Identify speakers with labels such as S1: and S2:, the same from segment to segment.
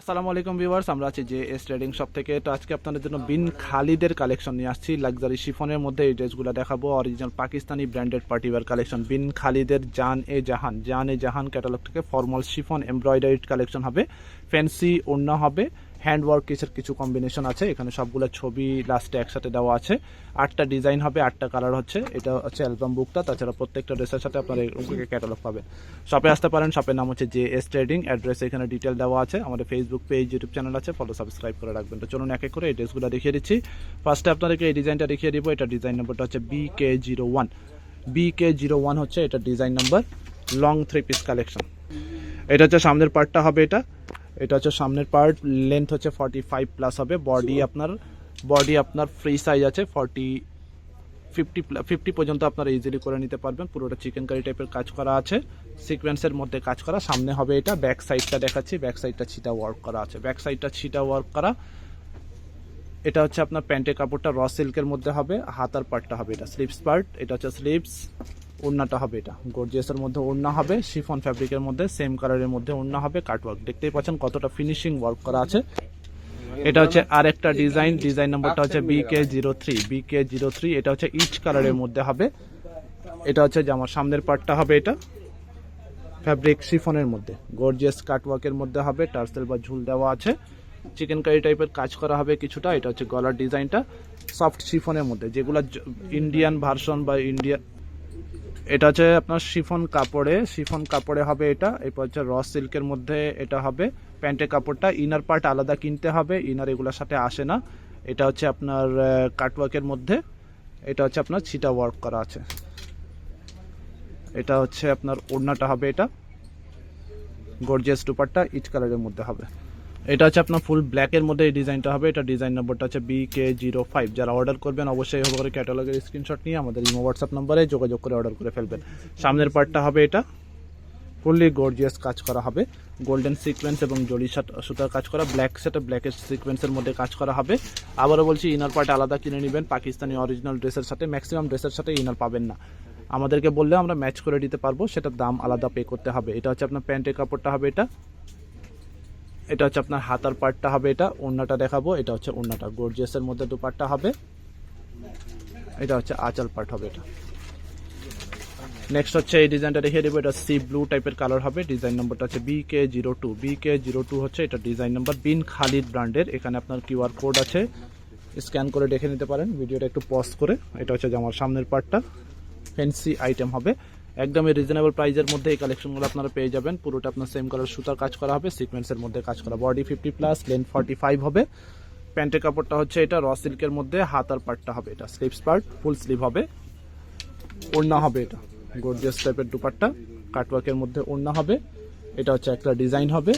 S1: আসসালামু আলাইকুম ভিউয়ার্স, আমরা আছি যে এস ট্রেডিং শপ থেকে। তো আজকে আপনাদের জন্য বিন খালিদের কালেকশন নিয়ে আসছি। লাক্সারি শিফনের মধ্যে এই ড্রেসগুলো দেখাবো। Original Pakistani branded party wear collection বিন খালিদের জান এ জাহান। জান এ জাহান ক্যাটালগ থেকে ফর্মাল শিফন এমব্রয়ডারিড কালেকশন হবে। ফ্যান্সি ওড়না হবে। হ্যান্ড ওয়ার্ক কিসের কিছু কম্বিনেশন আছে। এখানে সবগুলো ছবি লাস্টে একসাথে দেওয়া আছে। আটটা ডিজাইন হবে, আটটা কালার হচ্ছে। এটা হচ্ছে অ্যালবাম বুকটা তাছাড়া প্রত্যেকটা ড্রেসের সাথে আপনারা ক্যাটালগ পাবেন। শপে আসতে পারেন। শপের নাম হচ্ছে জে এস ট্রেডিং অ্যাড্রেস এখানে ডিটেল দেওয়া আছে। আমাদের ফেসবুক পেজ ইউটিউব চ্যানেল আছে। ফলো সাবস্ক্রাইব করে রাখবেন। তো চলুন এক এক করে এই ড্রেসগুলো দেখিয়ে দিচ্ছি। ফার্স্টে আপনাদেরকে এই ডিজাইনটা দেখিয়ে দিব। এটা ডিজাইন নাম্বারটা হচ্ছে B K zero one B K zero one হচ্ছে এটা design number long three piece collection এটা হচ্ছে সামনের পার্টটা হবে এটা। এটা হচ্ছে সামনের পার্ট লেন্থ হচ্ছে ফর্টি ফাইভ প্লাস হবে বডি আপনার বডি আপনার ফ্রি সাইজ আছে ফর্টি ফিফটি ফিফটি পর্যন্ত আপনারা ইজিলি করে নিতে পারবেন। পুরোটা চিকেন কারি টাইপের কাজ করা আছে। সিকোয়েন্সের মধ্যে কাজ করা। সামনে হবে এটা ব্যাক সাইডটা দেখাচ্ছি। ব্যাক সাইডটা ছিটা ওয়ার্ক করা আছে। ব্যাক সাইডটা ছিটা ওয়ার্ক করা। এটা হচ্ছে আপনার প্যান্টের কাপড়টা র সিল্কের মধ্যে হবে। হাতার পার্টটা হবে এটা। স্লিপস পার্ট এটা হচ্ছে স্লিপস ওড়নাটা হবে এটা। গর্জিয়াসের মধ্যে ওড়না হবে শিফন ফ্যাব্রিকের মধ্যে সেম কালারের মধ্যে ওড়না হবে কাটওয়ার্ক দেখতেই পাচ্ছেন কতটা ফিনিশিং ওয়ার্ক করা আছে। এটা হচ্ছে আর একটা ডিজাইন ডিজাইন নাম্বারটা হচ্ছে B K zero three B K zero three এটা হচ্ছে ইচ কালারের মধ্যে হবে। এটা হচ্ছে জামার সামনের পার্টটা হবে এটা ফ্যাব্রিক শিফনের মধ্যে। গর্জিয়াস কাটওয়ার্কের মধ্যে হবে টার্সেল বা ঝুল দেওয়া আছে। চিকেন কারি টাইপের কাজ করা হবে কিছুটা, এটা হচ্ছে গলার ডিজাইনটা সফট শিফনের মধ্যে, যেগুলো ইন্ডিয়ান ভার্সন বা ইন্ডিয়ান এটা হচ্ছে আপনার শিফন কাপড়ে শিফন কাপড়ে হবে এটা, এরপর হচ্ছে র সিল্কের মধ্যে এটা হবে, প্যান্টের কাপড়টা ইনার পার্ট আলাদা কিনতে হবে ইনার এগুলোর সাথে আসে না, এটা হচ্ছে আপনার কাটওয়ার্কের মধ্যে, এটা হচ্ছে আপনার ছিটা ওয়ার্ক করা আছে। এটা হচ্ছে আপনার ওড়নাটা হবে এটা গর্জিয়াস টুপারটা ইট কালারের মধ্যে হবে। এটা হচ্ছে আপনার ফুল ব্ল্যাকের মধ্যে এই ডিজাইনটা হবে। এটা ডিজাইন নম্বরটা হচ্ছে বি কে জিরো ফাইভ যারা অর্ডার করবেন, অবশ্যই হবে করে ক্যাটালগের স্ক্রিনশট নিয়ে আমাদের ইমো হোয়াটসঅ্যাপ নম্বরে যোগাযোগ করে অর্ডার করে ফেলবেন। সামনের পার্টটা হবে এটা। ফুললি গর্জিয়াস কাজ করা হবে। গোল্ডেন সিকোয়েন্স এবং সাট- সুতার কাজ করা। ব্ল্যাক সেটা ব্ল্যাকের সিকোয়েন্সের মধ্যে কাজ করা হবে। আবারও বলছি ইনার পার্ট আলাদা কিনে নেবেন। পাকিস্তানি অরিজিনাল ড্রেসের সাথে ম্যাক্সিমাম ড্রেসের সাথে ইনার পাবেন না। আমাদেরকে বললে আমরা ম্যাচ করে দিতে পারব। সেটার দাম আলাদা পে করতে হবে। এটা হচ্ছে আপনার প্যান্টের কাপড়টা হবে এটা। এটা হচ্ছে আপনার হাতার পার্টটা হবে এটা, ওড়নাটা দেখাবো, এটা হচ্ছে ওড়নাটা। গর্জিয়াসের মধ্যে দুপাট্টা হবে। এটা হচ্ছে আঁচল পার্ট হবে এটা। নেক্সট হচ্ছে এই ডিজাইনটা দেখিয়ে দেবো, এটা সি ব্লু টাইপের কালার হবে। ডিজাইন নম্বরটা হচ্ছে B K zero two B K zero two হচ্ছে এটা ডিজাইন নাম্বার বিন খালিদ ব্র্যান্ডের। এখানে আপনার কিউআর কোড আছে। স্ক্যান করে দেখে নিতে পারেন। ভিডিওটা একটু পজ করে। এটা হচ্ছে যে আমার সামনের পার্টটা ফ্যান্সি আইটেম হবে। একদমই রিজনেবল প্রাইজের মধ্যে এই কালেকশনগুলো আপনারা পেয়ে যাবেন। পুরোটা আপনার সেম কালার সুতার কাজ করা হবে সিকোয়েন্সের মধ্যে কাজ করা। Body fifty plus length forty five হবে। প্যান্টের কাপড়টা হচ্ছে এটা র সিল্কের মধ্যে হাতার পার্টটা হবে এটা। স্লিপস পার্ট ফুল স্লিভ হবে। ওড়না হবে এটা। গর্জিয়াস টাইপের দুপাট্টা। কাটওয়ার্কের মধ্যে ওড়না হবে। এটা হচ্ছে একটা ডিজাইন হবে।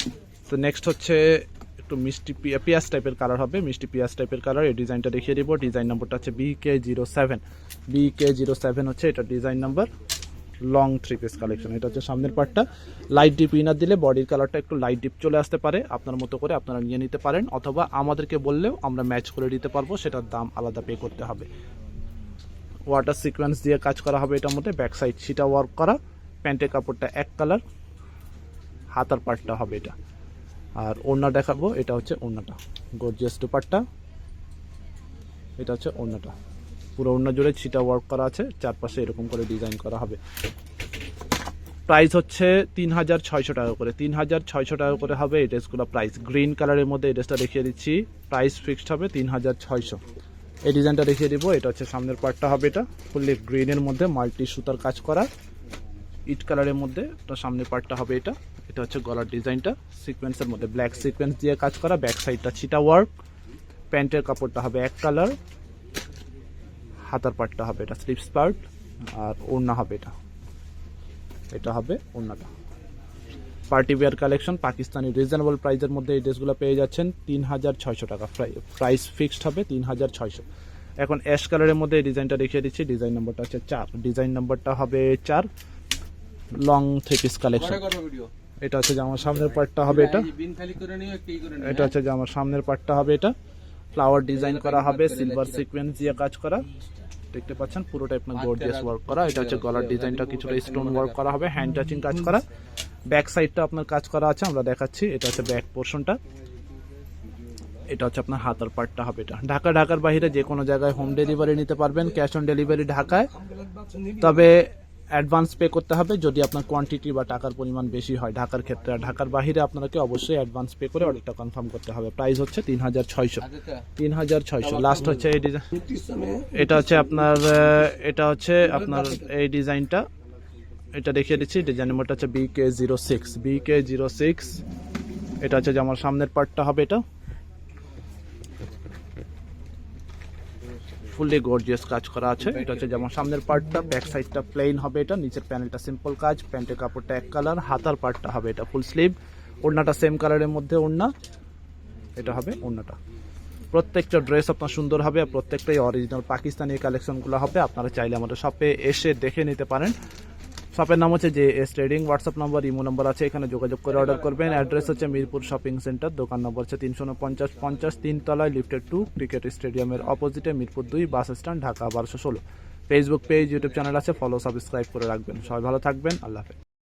S1: তো নেক্সট হচ্ছে একটু মিষ্টি পিয়া- পিয়াজ টাইপের কালার হবে। মিষ্টি পিয়াজ টাইপের কালার এই ডিজাইনটা দেখিয়ে দিব। ডিজাইন নাম্বারটা হচ্ছে B K zero seven B K zero seven হচ্ছে এটা design number long three piece collection এটা হচ্ছে সামনের পার্টটা লাইট ডিপ ইনার দিলে বডির কালারটা একটু লাইট ডিপ চলে আসতে পারে। আপনার মতো করে আপনারা নিয়ে নিতে পারেন। অথবা আমাদেরকে বললেও আমরা ম্যাচ করে দিতে পারব, সেটার দাম আলাদা পে করতে হবে। ওয়াটার সিকোয়েন্স দিয়ে কাজ করা হবে এটার মধ্যে। ব্যাক সাইড সেটা ওয়ার্ক করা। প্যান্টের কাপড়টা এক কালার হাতার পার্টটা হবে এটা। আর ওড়না দেখাবো। এটা হচ্ছে ওড়নাটা। গর্জিয়াস দুপাট্টা। এটা হচ্ছে ওড়নাটা। পুরো ওড়না জুড়ে ছিটা ওয়ার্ক করা আছে, চারপাশে এরকম করে ডিজাইন করা হবে। প্রাইস হচ্ছে তিন হাজার ছয়শো টাকা করে। তিন হাজার ছয়শো টাকা করে হবে এই ড্রেসগুলো। প্রাইস গ্রিন কালারের মধ্যে এই ড্রেসটা দেখিয়ে দিচ্ছি। প্রাইস ফিক্সড হবে তিন হাজার ছয়শো। এই ডিজাইনটা দেখিয়ে দিব। এটা হচ্ছে সামনের পার্টটা হবে এটা। ফুললি গ্রিনের মধ্যে মাল্টি সুতার কাজ করা। ইট কালারের মধ্যে এটা সামনের পার্টটা হবে এটা। এটা হচ্ছে গলার ডিজাইনটা সিকোয়েন্সের মধ্যে ব্ল্যাক সিকোয়েন্স দিয়ে কাজ করা। ব্যাক সাইডটা ছিটা ওয়ার্ক প্যান্টের কাপড়টা হবে এক কালার হাতার পার্টটা হবে এটা স্লিপস পার্ট আর ওড়না হবে এটা। এটা হবে ওড়নাটা। Party wear collection Pakistani reasonable প্রাইসের মধ্যে এই ড্রেসগুলো পেয়ে যাচ্ছেন তিন হাজার ছয়শো টাকা। প্রাইস ফিক্সড হবে তিন হাজার ছয়শো। এখন অ্যাশ কালারের মধ্যে এই ডিজাইনটা দেখিয়ে দিচ্ছি। ডিজাইন নাম্বারটা হচ্ছে চার। ডিজাইন নাম্বারটা হবে চার। লং থ্রি পিস কালেকশন এটা হচ্ছে যে আমার সামনের পার্টটা হবে এটা। এটা হচ্ছে যে আমার সামনের পার্টটা হবে এটা। ফ্লাওয়ার ডিজাইন করা হবে সিলভার সিকোয়েন্স দিয়ে কাজ করা। দেখতে পাচ্ছেন পুরোটা আপনার গর্জিয়াস ওয়ার্ক করা। এটা হচ্ছে গলার ডিজাইনটা কিছুটা স্টোন ওয়ার্ক করা হবে হ্যান্ড টাচিং কাজ করা। ব্যাক সাইডটা আপনার কাজ করা আছে, আমরা দেখাচ্ছি। এটা হচ্ছে ব্যাক পোর্শনটা এটা হচ্ছে আপনার হাতার পার্টটা হবে এটা। ঢাকা, ঢাকার বাইরে যে কোনো জায়গায় হোম ডেলিভারি নিতে পারবেন ক্যাশ অন ডেলিভারি ঢাকায়। তবে অ্যাডভান্স পে করতে হবে যদি আপনার কোয়ান্টিটি বা টাকার পরিমাণ বেশি হয় ঢাকার ক্ষেত্রে। আর ঢাকার বাইরে আপনাকে অবশ্যই অ্যাডভান্স পে করে অর্ডারটা কনফার্ম করতে হবে। প্রাইস হচ্ছে তিন হাজার ছয়শো। তিন হাজার ছয়শো। লাস্ট হচ্ছে এই ডিজাইন এটা হচ্ছে আপনার এটা হচ্ছে আপনার এই ডিজাইনটা এটা দেখিয়ে দিচ্ছি ডিজাইন নাম্বারটা হচ্ছে B K zero six B K zero six এটা হচ্ছে যে আমার সামনের পার্টটা হবে এটা। ফুললি গর্জিয়াস কাজ করা আছে। এটা হচ্ছে যেমন সামনের পার্টটা ব্যাক সাইডটা প্লেন হবে এটা নিচের প্যানেলটা সিম্পল কাজ প্যান্টের কাপড়টা এক কালার হাতার পার্টটা হবে এটা ফুল স্লিভ ওড়নাটা সেম কালারের মধ্যে ওড়না। এটা হবে ওড়নাটা। প্রত্যেকটা ড্রেস আপনার সুন্দর হবে আর প্রত্যেকটাই অরিজিনাল পাকিস্তানি কালেকশনগুলো হবে। আপনারা চাইলে আমাদের শপে এসে দেখে নিতে পারেন। শপের নাম হচ্ছে J S trading WhatsApp number imo number আছে, এখানে যোগাযোগ করে অর্ডার করবেন। অ্যাড্রেস হচ্ছে মিরপুর শপিং সেন্টার দোকান নম্বর হচ্ছে তিনশো পঞ্চাশ পঞ্চাশ, তিনতলায় লিফটেড টু ক্রিকেট স্টেডিয়ামের অপোজিটে মিরপুর দুই বাস স্ট্যান্ড ঢাকা বারোশো ষোলো। ফেসবুক পেজ ইউটিউব চ্যানেল আছে ফলো সাবস্ক্রাইব করে রাখবেন। সবাই ভালো থাকবেন, আল্লাহ হাফেজ।